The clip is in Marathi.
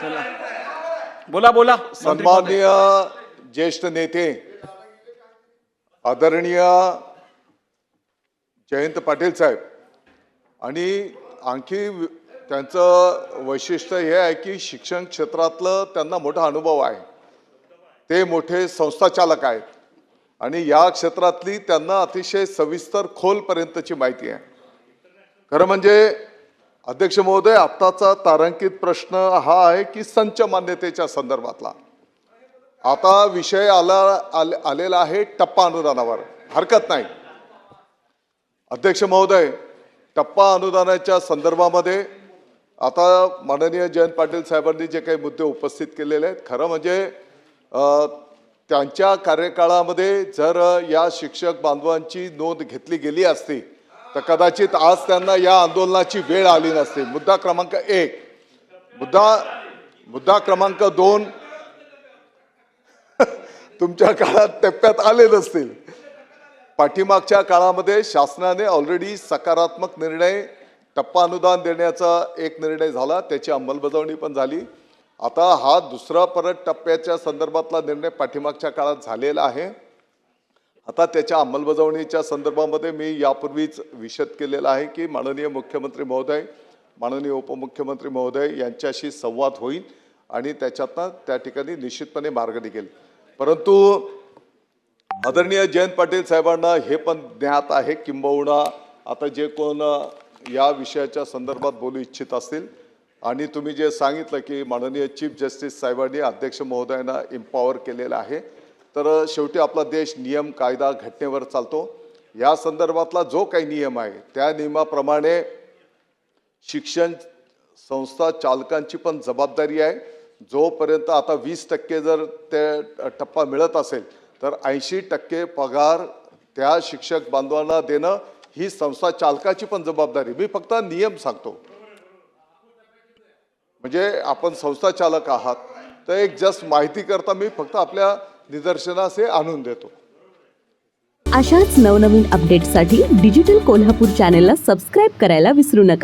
चला. बोला बोला. सन्माननीय ज्येष्ठ नेते आदरणीय जयंत पाटील साहेब. आणि आणखी त्यांचं वैशिष्ट्य हे आहे की शिक्षण क्षेत्रातलं त्यांना मोठा अनुभव आहे. ते मोठे संस्थाचालक आहेत. आणि या क्षेत्रातली त्यांना अतिशय सविस्तर खोलपर्यंतची माहिती आहे. खरं म्हणजे अध्यक्ष महोदय आत्ताचा तारांकित प्रश्न हा आहे की संच मान्यतेच्या संदर्भातला. आता विषय आला आले- आलेला आहे टप्पा अनुदानावर. हरकत नाही. अध्यक्ष महोदय टप्पा अनुदानाच्या संदर्भामध्ये आता माननीय जयंत पाटील साहेबांनी जे काही मुद्दे उपस्थित केलेले आहेत खरं म्हणजे त्यांच्या कार्यकाळामध्ये जर या शिक्षक बांधवांची नोंद घेतली गेली असती तर कदाचित आज त्यांना या आंदोलनाची वेळ आली नसते. मुद्दा क्रमांक एक. मुद्दा मुद्दा क्रमांक दोन. तुमच्या काळात टप्प्यात आले नसतील. पाठीमागच्या काळामध्ये शासनाने ऑलरेडी सकारात्मक निर्णय टप्पा अनुदान देण्याचा एक निर्णय झाला. त्याची अंमलबजावणी पण झाली. आता हा दुसरा परत टप्प्याच्या संदर्भातला निर्णय पाठीमागच्या काळात झालेला आहे. आता त्याच्या अंमलबजावणीच्या संदर्भामध्ये मी यापूर्वीच विशद केलेला आहे की माननीय मुख्यमंत्री महोदय माननीय उपमुख्यमंत्री महोदय यांच्याशी संवाद होईल आणि त्याच्यातनं त्या ठिकाणी निश्चितपणे मार्ग निघेल. परंतु आदरणीय जयंत पाटील साहेबांना हे पण ज्ञात आहे किंबहुना आता जे कोण या विषयाच्या संदर्भात बोलू इच्छित असतील आणि तुम्ही जे सांगितलं की माननीय चीफ जस्टिस साहेबांनी अध्यक्ष महोदयांना इम्पॉवर केलेलं आहे तर शेवटी आपला देश नियम कायदा घटनेवर चालतो. या संदर्भातला जो काही नियम आहे त्या नियमाप्रमाणे शिक्षण संस्था चालकांची पण जबाबदारी आहे. जोपर्यंत आता वीस टक्के जर ते टप्पा मिळत असेल तर ऐंशी टक्के पगार त्या शिक्षक बांधवांना देणं ही संस्था चालकाची पण जबाबदारी. मी फक्त नियम सांगतो. म्हणजे आपण संस्था चालक आहात तर एक जस्ट माहिती करता मी फक्त आपल्या निदर्शनास हे आणून देतो. अशाच नवनवीन अपडेट्ससाठी डिजिटल कोल्हापूर चॅनेलला सबस्क्राईब करायला विसरू नका.